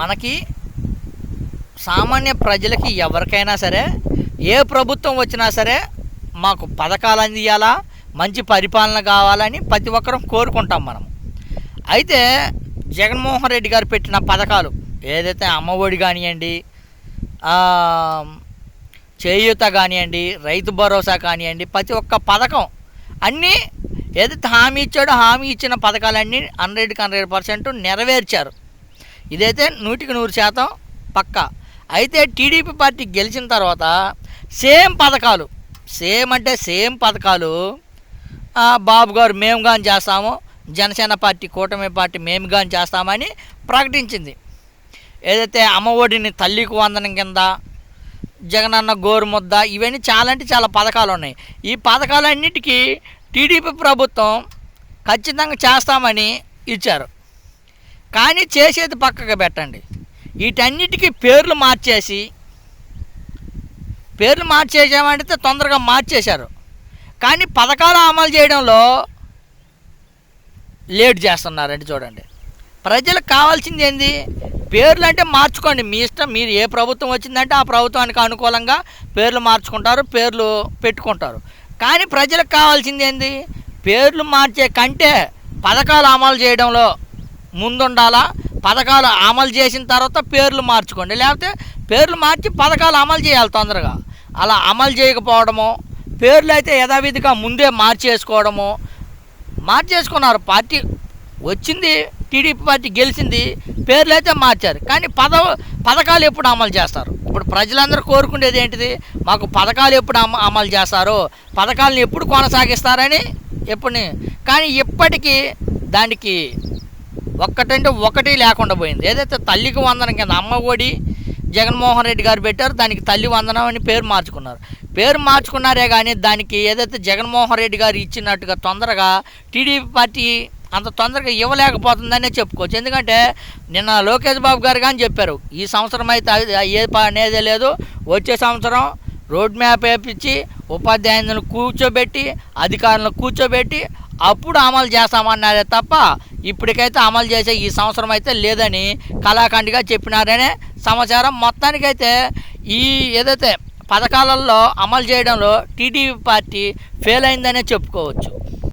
మనకి సామాన్య ప్రజలకి ఎవరికైనా సరే ఏ ప్రభుత్వం వచ్చినా సరే మాకు పథకాలు అందియాలా మంచి పరిపాలన కావాలని ప్రతి ఒక్కరం కోరుకుంటాం మనం. అయితే జగన్మోహన్ రెడ్డి గారు పెట్టిన పథకాలు ఏదైతే అమ్మఒడి కానివ్వండి చేయూత కానివ్వండి రైతు భరోసా కానివ్వండి ప్రతి ఒక్క పథకం అన్నీ ఏదైతే హామీ ఇచ్చాడో హామీ ఇచ్చిన పథకాలన్నీ హండ్రెడ్కి హండ్రెడ్ పర్సెంట్ నెరవేర్చారు. ఇదైతే నూటికి నూరు శాతం పక్కా. అయితే టీడీపీ పార్టీ గెలిచిన తర్వాత సేమ్ పథకాలు సేమ్ అంటే సేమ్ పథకాలు బాబు గారు మేము కానీ చేస్తాము జనసేన పార్టీ కూటమి పార్టీ మేము కానీ చేస్తామని ప్రకటించింది. ఏదైతే అమ్మఒడిని తల్లికి వందనం కింద జగనన్న గోరుముద్ద ఇవన్నీ చాలా అంటే చాలా పథకాలు ఉన్నాయి. ఈ పథకాలన్నిటికీ టీడీపీ ప్రభుత్వం ఖచ్చితంగా చేస్తామని ఇచ్చారు. కానీ చేసేది పక్కకు పెట్టండి. వీటన్నిటికీ పేర్లు మార్చేసి పేర్లు మార్చేసామంటే తొందరగా మార్చేశారు. కానీ పథకాలు అమలు చేయడంలో లేట్ చేస్తున్నారండి చూడండి. ప్రజలకు కావాల్సింది ఏంది? పేర్లు అంటే మార్చుకోండి. మీ ఇష్టం మీరు ఏ ప్రభుత్వం వచ్చిందంటే ఆ ప్రభుత్వానికి అనుకూలంగా పేర్లు మార్చుకుంటారు పేర్లు పెట్టుకుంటారు. కానీ ప్రజలకు కావాల్సింది ఏంది? పేర్లు మార్చే కంటే పథకాలు అమలు చేయడంలో ముందుండాలా? పథకాలు అమలు చేసిన తర్వాత పేర్లు మార్చుకోండి. లేకపోతే పేర్లు మార్చి పథకాలు అమలు చేయాలి తొందరగా. అలా అమలు చేయకపోవడము పేర్లు అయితే యథావిధిగా ముందే మార్చేసుకోవడము. మార్చేసుకున్నారు పార్టీ వచ్చింది టీడీపీ పార్టీ గెలిచింది పేర్లు అయితే మార్చారు. కానీ పద పథకాలు ఎప్పుడు అమలు చేస్తారు? ఇప్పుడు ప్రజలందరూ కోరుకునేది ఏంటిది? మాకు పథకాలు ఎప్పుడు అమ అమలు చేస్తారు? పథకాలను ఎప్పుడు కొనసాగిస్తారని ఎప్పుడు కానీ ఇప్పటికీ దానికి ఒక్కటంటే ఒకటి లేకుండా పోయింది. ఏదైతే తల్లికి వందనం కింద అమ్మ ఒడి జగన్మోహన్ రెడ్డి గారు పెట్టారు దానికి తల్లి వందనం అని పేరు మార్చుకున్నారు. పేరు మార్చుకున్నారే కానీ దానికి ఏదైతే జగన్మోహన్ రెడ్డి గారు ఇచ్చినట్టుగా తొందరగా టీడీపీ పార్టీ అంత తొందరగా ఇవ్వలేకపోతుందనే చెప్పుకోవచ్చు. ఎందుకంటే నిన్న లోకేష్ బాబు గారు కానీ చెప్పారు ఈ సంవత్సరం అయితే ఏ అనేది అనేదే లేదు వచ్చే సంవత్సరం రోడ్ మ్యాప్ వేపించి ఉపాధ్యాయులను కూర్చోబెట్టి అధికారులను కూర్చోబెట్టి అప్పుడు అమలు చేస్తామన్నారే తప్ప ఇప్పటికైతే అమలు చేసే ఈ సంవత్సరం అయితే లేదని కళాఖండిగా చెప్పినారనే సమాచారం. మొత్తానికైతే ఈ ఏదైతే పథకాలలో అమలు చేయడంలో టీడీపీ పార్టీ ఫెయిల్ అయిందనే చెప్పుకోవచ్చు.